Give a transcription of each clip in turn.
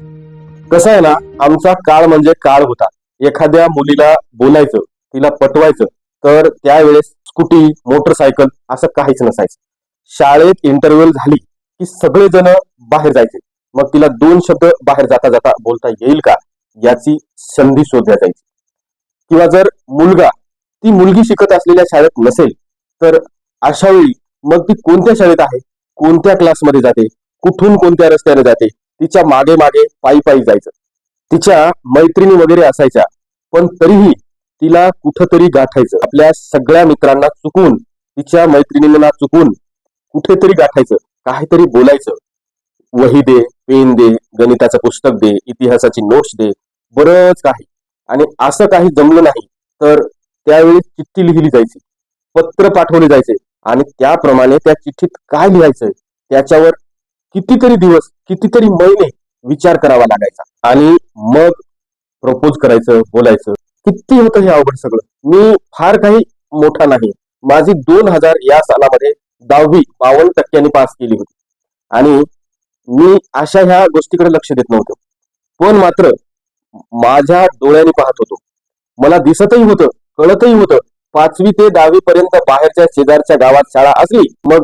कसं आहे ना आमचा काळ म्हणजे काळ होता. एखाद्या मुलीला बोलायचं तिला पटवायचं तर त्यावेळेस स्कूटी मोटरसायकल असं काहीच नसायचं. शाळेत इंटरव्ह्यू झाली की सगळेजण बाहेर जायचे. मग तिला दोन शब्द बाहेर जाता जाता बोलता येईल का याची संधी शोधल्या जायची किंवा जर मुलगा ती मुलगी शिकत असलेल्या शाळेत नसेल तर अशा वेळी मग ती कोणत्या शाळेत आहे कोणत्या क्लासमध्ये जाते कुठून कोणत्या रस्त्याने जाते तिच्यामागे मागे पायी पायी जायचं. तिच्या मैत्रिणी वगैरे असायच्या पण तरीही तिला कुठंतरी गाठायचं. आपल्या सगळ्या मित्रांना चुकून तिच्या मैत्रिणींना चुकून कुठेतरी गाठायचं. काहीतरी बोलायचं. वही दे पेन दे गणिताचं पुस्तक दे इतिहासाची नोट्स दे बरंच काही. आणि असं काही जमलं नाही तर त्यावेळी चिठ्ठी लिहिली जायची. पत्र पाठवले जायचे. आणि त्याप्रमाणे त्या चिठ्ठीत काय लिहायचंय त्याच्यावर कितीतरी दिवस कितीतरी महिने विचार करावा लागायचा. आणि मग प्रपोज करायचं बोलायचं. किती होतं हे अवघड सगळं? मी फार काही मोठा नाही. माझी दोन हजार या सालामध्ये दहावी बावन्न टक्क्यांनी पास केली होती. आणि मी अशा ह्या गोष्टीकडे लक्ष देत नव्हतो. पण मात्र माझ्या डोळ्याने पाहत होतो. मला दिसतही होतं कळतही होतं. पाचवी ते दहावी पर्यंत बाहेरच्या शेजारच्या गावात शाळा असली मग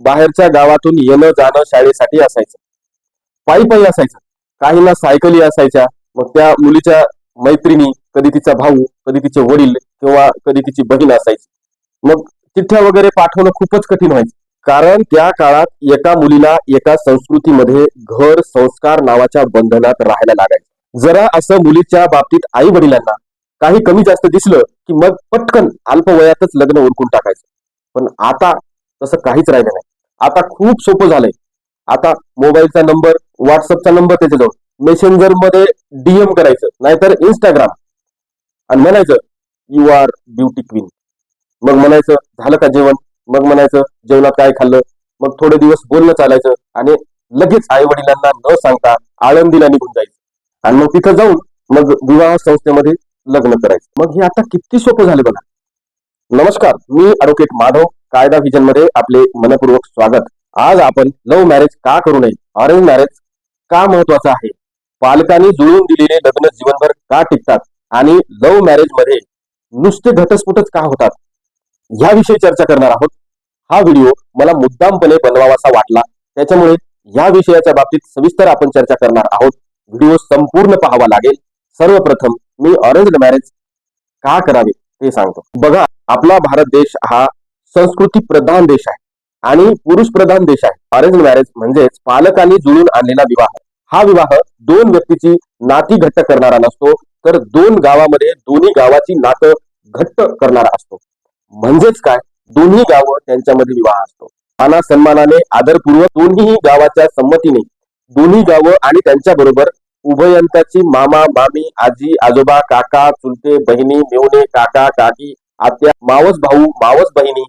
बाहेरच्या गावातून येणं जाणं शाळेसाठी असायचं. पायी पायी असायचं. काहींना सायकली असायच्या. मग त्या मुलीच्या मैत्रिणी कधी तिचा भाऊ कधी तिचे वडील किंवा कधी तिची बहीण असायची. मग चिठ्ठ्या वगैरे पाठवणं खूपच कठीण व्हायचं. कारण त्या काळात एका मुलीला एका संस्कृतीमध्ये घर संस्कार नावाच्या बंधनात राहायला लागायचं. जरा असं मुलीच्या बाबतीत आई वडिलांना काही कमी जास्त दिसलं की मग पटकन अल्पवयातच लग्न उरकून टाकायचं. पण आता तसं काहीच राहिलं नाही. आता खूप सोपं झालंय. आता मोबाईलचा नंबर व्हॉट्सअपचा नंबर त्याच्याजवळ. मेसेंजरमध्ये डीएम करायचं नाहीतर इंस्टाग्राम आणि म्हणायचं यू आर ब्युटी क्वीन मग म्हणायचं झालं का जेवण? मग म्हणायचं जेवणात काय खाल्लं? मग थोडे दिवस बोलणं चालायचं आणि लगेच आई वडिलांना न सांगता आळंदीला निघून जायचं. आणि मग तिथं जाऊन मग विवाह संस्थेमध्ये लग्न करायचं. मग हे आता किती सोपं झाले बघा. नमस्कार मी ॲडव्होकेट माधव. कायदा व्हिजनमध्ये आपले मनपूर्वक स्वागत. आज आपण लव्ह मॅरेज का करू नये? ऑरेंज मॅरेज का महत्वाचं आहे? पालकांनी जुळवून दिलेले लग्न जीवनभर का टिकतात? आणि लव्ह मॅरेजमध्ये नुसते घटस्फोटच का होतात? याविषयी चर्चा करणार आहोत. हा व्हिडिओ मला मुद्दामपणे बनवावासा वाटला. त्याच्यामुळे या विषयाच्या बाबतीत सविस्तर आपण चर्चा करणार आहोत. व्हिडिओ संपूर्ण पाहावा लागेल. सर्वप्रथम मी ऑरेंज मॅरेज का करावे ते सांगतो. बघा आपला भारत देश हा संस्कृती प्रधान देश आहे आणि पुरुष प्रधान देश आहे. अरेंज मॅरेज म्हणजेच पालकांनी जुळून आणलेला विवाह. हा विवाह दोन व्यक्तीची नाती घट्ट करणारा नसतो तर दोन गावामध्ये दोन्ही गावाची नातं घट्ट करणारा असतो. म्हणजेच काय? दोन्ही गावं त्यांच्यामध्ये विवाह असतो. माना सन्मानाने आदरपूर्वक दोन्ही गावाच्या संमतीने दोन्ही गावं आणि त्यांच्या बरोबर उभयंताची मामा मामी आजी आजोबा काका चुलते बहिणी मेवणे काका काकी आत्या मावस भाऊ मावस बहिणी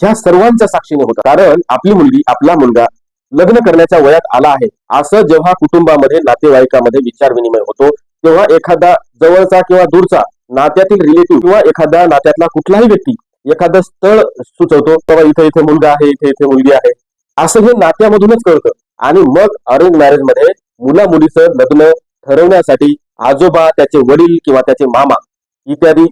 ह्या सर्वांच्या साक्षीने होतं. कारण आपली मुलगी आपला मुलगा लग्न करण्याच्या वयात आला आहे. असं जेव्हा कुटुंबामध्ये नातेवाईकामध्ये विचार विनिमय होतो तेव्हा एखादा जवळचा किंवा दूरचा नात्यातील रिलेटिव्ह किंवा एखाद्या नात्यातला कुठलाही व्यक्ती एखादं स्थळ सुचवतो तेव्हा इथे इथे मुलगा आहे इथे इथे मुलगी आहे. असं हे नात्यामधूनच कळतं. आणि मग अरेंज मॅरेजमध्ये मुला मुलीचं लग्न ठरवण्यासाठी आजोबा त्याचे वडील किंवा त्याचे मामा इत्यादी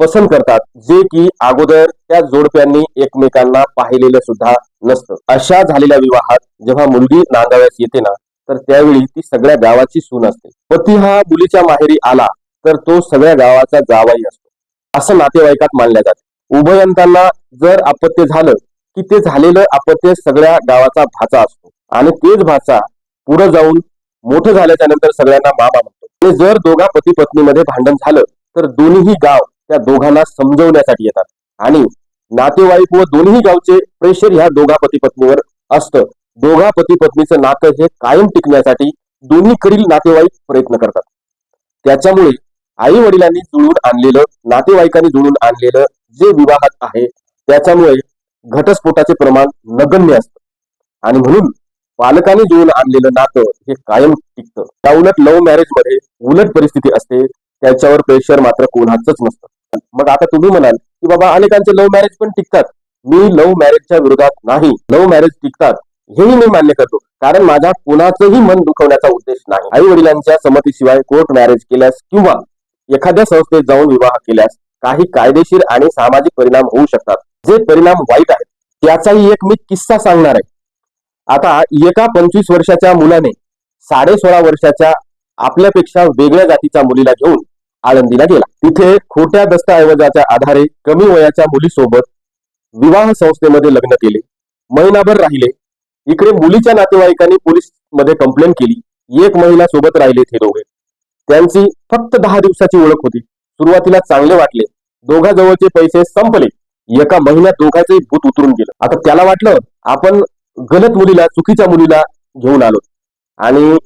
पसंत करतात जे की अगोदर त्या जोडप्यांनी एकमेकांना पाहिलेलं सुद्धा नसतं. अशा झालेल्या विवाहात जेव्हा मुलगी नांदाव्यास येते ना तर त्यावेळी ती सगळ्या गावाची सून असते. पती हा मुलीच्या माहेरी आला तर तो सगळ्या गावाचा जावाई असतो. असं नातेवाईकात मानल्या जाते. उभयंतांना जर अपत्य झालं की ते झालेलं अपत्य सगळ्या गावाचा भाचा असतो. आणि तेच भाचा पुढे जाऊन मोठं झाल्याच्यानंतर सगळ्यांना मामा म्हणतो. आणि जर दोघा पती पत्नीमध्ये भांडण झालं तर दोन्हीही गाव त्या दोघांना समजवण्यासाठी येतात. आणि नातेवाईक व दोन्ही गावचे प्रेशर ह्या दोघा पती पत्नीवर असतं. दोघा पती पत्नीचं नातं हे कायम टिकण्यासाठी दोन्हीकडील नातेवाईक प्रयत्न करतात. त्याच्यामुळे आई वडिलांनी जुळून आणलेलं नातेवाईकांनी जुळून आणलेलं जे विवाहात आहे त्याच्यामुळे घटस्फोटाचे प्रमाण नगण्य असतं. आणि म्हणून पालकांनी जुळून आणलेलं नातं हे कायम टिकतं. त्या उलट लव्ह मॅरेजमध्ये उलट परिस्थिती असते. त्याच्यावर प्रेशर मात्र कोणाचंच नसतं. मग आता तुम्ही म्हणाल की बाबा अनेकांचे लव्ह मॅरेज पण टिकतात. मी लव्ह मॅरेजच्या विरोधात नाही. लव्ह मॅरेज टिकतात हेही मी मान्य करतो. कारण माझ्या कोणाचंही मन दुखवण्याचा उद्देश नाही. आई वडिलांच्या संमतीशिवाय कोर्ट मॅरेज केल्यास किंवा एखाद्या संस्थेत जाऊन विवाह केल्यास काही कायदेशीर आणि सामाजिक परिणाम होऊ शकतात. जे परिणाम वाईट आहेत त्याचाही एक मी किस्सा सांगणार आहे. आता एका पंचवीस वर्षाच्या मुलाने साडे सोळा वर्षाच्या आपल्यापेक्षा वेगळ्या जातीच्या मुलीला घेऊन आळंदीला गेला. तिथे खोट्या दस्तऐवजाच्या आधारे कमी वयाच्या मुलीसोबत विवाह संस्थेमध्ये लग्न केले. महिनाभर राहिले. इकडे मुलीच्या नातेवाईकांनी पोलीसमध्ये कंप्लेंट केली. एक महिला सोबत राहिले ते दोघे. त्यांची फक्त दहा दिवसाची ओळख होती. सुरुवातीला चांगले वाटले. दोघांजवळचे पैसे संपले. एका महिन्यात दोघांचे भूत उतरून गेलं. आता त्याला वाटलं आपण गलत मुलीला चुकीच्या मुलीला घेऊन आलो. आणि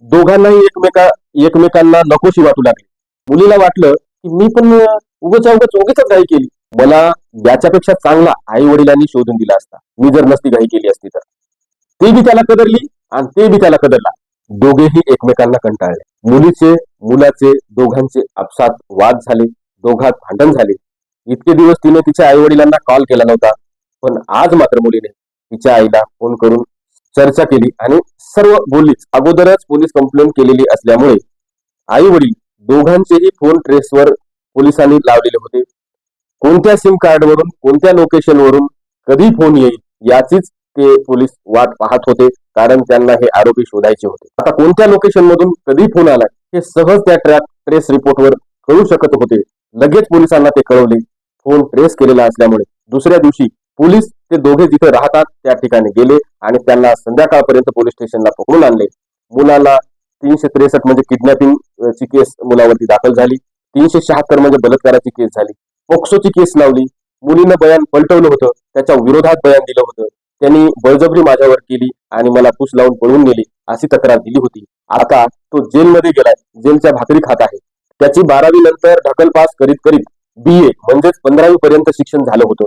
दोघांनाही एकमेका एकमेकांना नकोशी वाटू लागली. मुलीला वाटलं की मी पण उगच्या उगाच उगीच घाई केली. मला याच्यापेक्षा चांगला आई वडिलांनी शोधून दिला असता. मी जर नसती घाई केली असती तर. ती बी त्याला कदरली आणि ते बी त्याला कदरला. दोघेही एकमेकांना कंटाळले. मुलीचे मुलाचे दोघांचे आपसात वाद झाले. दोघात भांडण झाले. इतके दिवस तिने तिच्या आई वडिलांना कॉल केला नव्हता. पण आज मात्र मुलीने तिच्या आईला फोन करून चर्चा केली आणि सर्व बोललीच अगोदरच पोलीस कंप्लेंट केलेली असल्यामुळे आई वडील दोघांचेही फोन ट्रेसवर पोलिसांनी लावलेले होते. कोणत्या सिम कार्डवरून कोणत्या लोकेशनवरून कधी फोन येईल याचीच ते पोलीस वाट पाहत होते कारण त्यांना हे आरोपी शोधायचे होते. आता कोणत्या लोकेशन मधून कधी फोन आला हे सहज त्या ट्रॅक ट्रेस रिपोर्टवर कळू शकत होते. लगेच पोलिसांना ते कळवले. फोन ट्रेस केलेला असल्यामुळे. दुसऱ्या दिवशी पोलीस ते दोघे जिथे राहतात त्या ठिकाणी गेले आणि त्यांना संध्याकाळपर्यंत पोलीस स्टेशनला पकडून आणले. मुलाला तीनशे त्रेसष्ट म्हणजे किडनॅपिंग ची केस मुलावरती दाखल झाली. तीनशे शहात्तर म्हणजे बलात्काराची केस झाली. पोक्सोची केस लावली. मुलीनं बयान पलटवलं होतं. त्याच्या विरोधात बयान दिलं होतं. त्यांनी बळजबरी माझ्यावर केली आणि मला पूस लावून पळून गेली अशी तक्रार दिली होती. आता तो जेलमध्ये गेलाय. जेलच्या भाकरी खात आहे. त्याची बारावी नंतर ढकल पास करीत करीत बी ए म्हणजेच पंधरावी पर्यंत शिक्षण झालं होतं.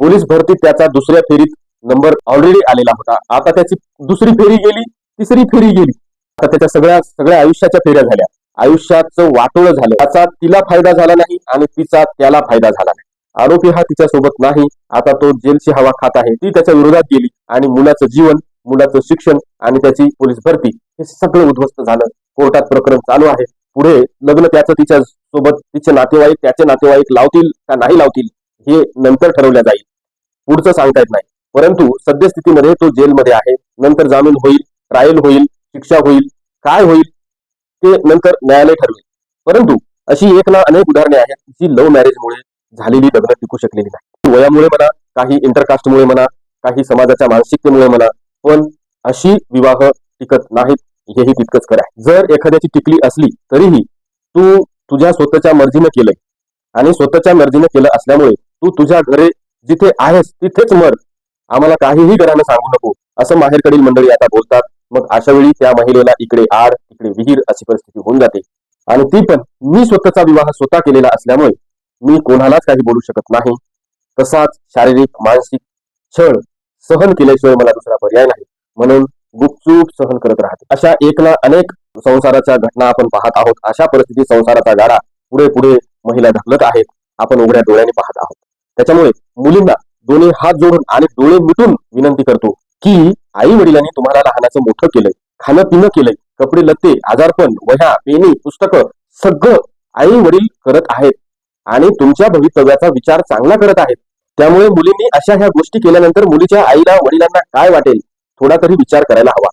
पोलीस भरतीत त्याचा दुसऱ्या फेरीत नंबर ऑलरेडी आलेला होता. आता त्याची दुसरी फेरी गेली तिसरी फेरी गेली. तर त्याच्या सगळ्या सगळ्या आयुष्याच्या फेऱ्या झाल्या. आयुष्याचं वाटोळं झालं. त्याचा तिला फायदा झाला नाही आणि तिचा त्याला फायदा झाला नाही. आरोपी हा तिच्या सोबत नाही. आता तो जेलची हवा खात आहे. ती त्याच्या विरोधात गेली आणि मुलाचं जीवन मुलाचं शिक्षण आणि त्याची पोलीस भरती हे सगळं उद्ध्वस्त झालं. कोर्टात प्रकरण चालू आहे. पुढे लग्न त्याचं तिच्या सोबत तिचे नातेवाईक त्याचे नातेवाईक लावतील का नाही लावतील हे नंतर ठरवल्या जाईल. पुढचं सांगता येत नाही. परंतु सद्यस्थितीमध्ये तो जेलमध्ये आहे. नंतर जामीन होईल ट्रायल होईल. शिक्षा होईल काय होईल ते नंतर न्यायालय ठरवेल. परंतु अशी एक ना अनेक उदाहरणे आहेत जी लव्ह मॅरेजमुळे झालेली लग्न टिकू शकलेली नाही वयामुळे म्हणा काही इंटरकास्टमुळे म्हणा काही समाजाच्या मानसिकतेमुळे म्हणा पण अशी विवाह टिकत नाहीत हेही तितकंच करा जर एखाद्याची टिकली असली तरीही तू तुझ्या स्वतःच्या मर्जीनं केलंय. आणि स्वतःच्या मर्जीनं केलं असल्यामुळे तू तुझ्या घरी जिथे आहेस तिथेच मर. आम्हाला काहीही घरानं सांगू नको असं माहेरकडील मंडळी आता बोलतात. मग अशा वेळी त्या महिलेला इकडे आड इकडे विहीर अशी परिस्थिती होऊन जाते. आणि ती पण मी स्वतःचा विवाह स्वतः केलेला असल्यामुळे मी कोणालाच काही बोलू शकत नाही. तसाच शारीरिक मानसिक छळ सहन केल्याशिवाय मला दुसरा पर्याय नाही. म्हणून गुपचूप सहन करत राहते. अशा एकला अनेक संसाराच्या घटना आपण पाहत आहोत. अशा परिस्थितीत संसाराचा गाडा पुढे पुढे महिला ढकलत आहेत. आपण उघड्या डोळ्याने पाहत आहोत. त्याच्यामुळे मुलींना दोन्ही हात जोडून आणि डोळे मिटून विनंती करतो की आई वडिलांनी तुम्हाला लहानाचं मोठं केलंय खाणं पिणं केलंय कपडे लत्ते आजारपण वह्या पेनी पुस्तकं सगळं आई वडील करत आहेत आणि तुमच्या भवितव्याचा विचार चांगला करत आहेत. त्यामुळे मुलींनी अशा ह्या गोष्टी केल्यानंतर मुलीच्या आईला वडिलांना काय वाटेल? थोडा तरी विचार करायला हवा.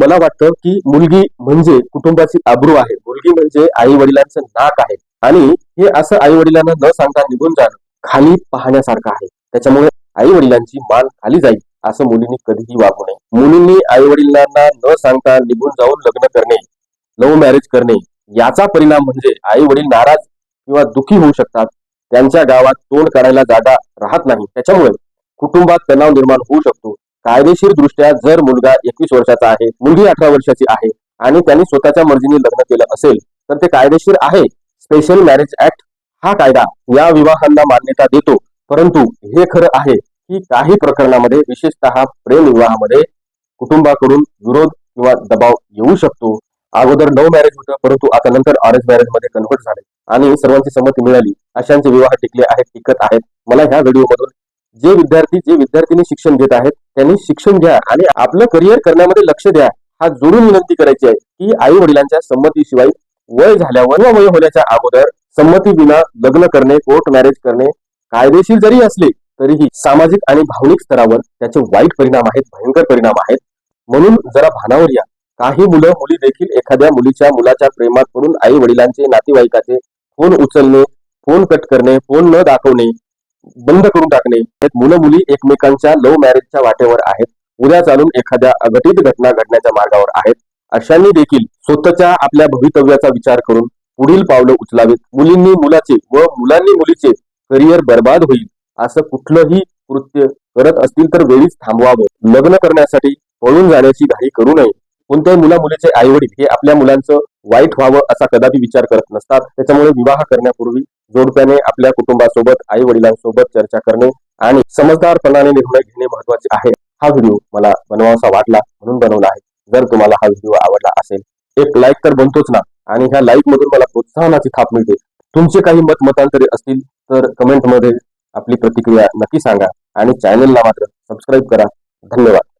मला वाटतं की मुलगी म्हणजे कुटुंबाची आब्रू आहे. मुलगी म्हणजे आई वडिलांचं नाक आहे. आणि हे असं आई वडिलांना न सांगता निघून जाणं खाली पाहण्यासारखं आहे. त्याच्यामुळे आई वडिलांची मान खाली जाईल. असं मुलींनी कधीही वागू नये. मुलींनी आई वडिलांना न सांगता निघून जाऊन लग्न करणे लव्ह मॅरेज करणे याचा परिणाम म्हणजे आई वडील नाराज किंवा दुखी होऊ शकतात. त्यांच्या गावात तोंड काढायला जागा राहत नाही. त्याच्यामुळे कुटुंबात तणाव निर्माण होऊ शकतो. कायदेशीर दृष्ट्या जर मुलगा एकवीस वर्षाचा आहे मुलगी अठरा वर्षाची आहे आणि त्यांनी स्वतःच्या मर्जीने लग्न केलं असेल तर ते कायदेशीर आहे. स्पेशल मॅरेज ऍक्ट हा कायदा या विवाहांना मान्यता देतो. परंतु हे खरं आहे. की काही प्रकरणामध्ये विशेषतः प्रेम विवाहामध्ये कुटुंबाकडून विरोध किंवा दबाव येऊ शकतो. अगोदर नो मॅरेज होतं परंतु आता नंतर अरेंज मॅरेजमध्ये कन्व्हर्ट झाले. आणि सर्वांची संमती मिळाली. अशांचे विवाह टिकले आहेत टिकत आहेत. मला ह्या व्हिडिओमधून जे विद्यार्थी जे विद्यार्थीने शिक्षण घेत आहेत त्यांनी शिक्षण घ्या आणि आपलं करिअर करण्यामध्ये लक्ष द्या. हा जोडून विनंती करायची आहे की आई वडिलांच्या संमतीशिवाय वय झाल्यावर वय होण्याच्या अगोदर संमती विना लग्न करणे कोर्ट मॅरेज करणे कायदेशीर जरी असले तरीही सामाजिक आणि भावनिक स्तरावर त्याचे वाईट परिणाम आहेत भयंकर परिणाम आहेत. म्हणून जरा भानावर या. काही मुलं मुली देखील एखाद्या मुलीच्या मुलाच्या प्रेमात पडून आई वडिलांचे नातेवाईकाचे फोन उचलणे फोन कट करणे फोन न दाखवणे बंद करून टाकणे हे मुलं मुली एकमेकांच्या लव्ह मॅरेजच्या वाटेवर आहेत. उद्या चालून एखाद्या अघटित घटना घडण्याच्या मार्गावर आहेत. अशांनी देखील स्वतःच्या आपल्या भवितव्याचा विचार करून पुढील पावलं उचलावीत. मुलींनी मुलाचे व मुलांनी मुलीचे करिअर बर्बाद होईल. असं कुठलंही कृत्य करत असतील तर वेळीच थांबवावं. लग्न करण्यासाठी पळून जाण्याची घाई करू नये. कोणत्याही मुला मुलीचे आई वडील हे आपल्या मुलांचं वाईट व्हावं असा कदापि विचार करत नसतात. त्याच्यामुळे विवाह करण्यापूर्वी जोडप्याने आपल्या कुटुंबासोबत आई वडिलांसोबत चर्चा करणे आणि समजदारपणाने निर्णय घेणे महत्त्वाचे आहे. हा व्हिडिओ मला बनवासा वाटला म्हणून बनवला आहे. जर तुम्हाला हा व्हिडिओ आवडला असेल एक लाईक तर बनतोच ना आणि ह्या लाईक मधून मला प्रोत्साहनाची थाप मिळते. तुमचे काही मत मतांतरे असतील तर कमेंटमध्ये आपली प्रतिक्रिया नक्की सांगा आणि चॅनेलला मात्र सबस्क्राईब करा. धन्यवाद.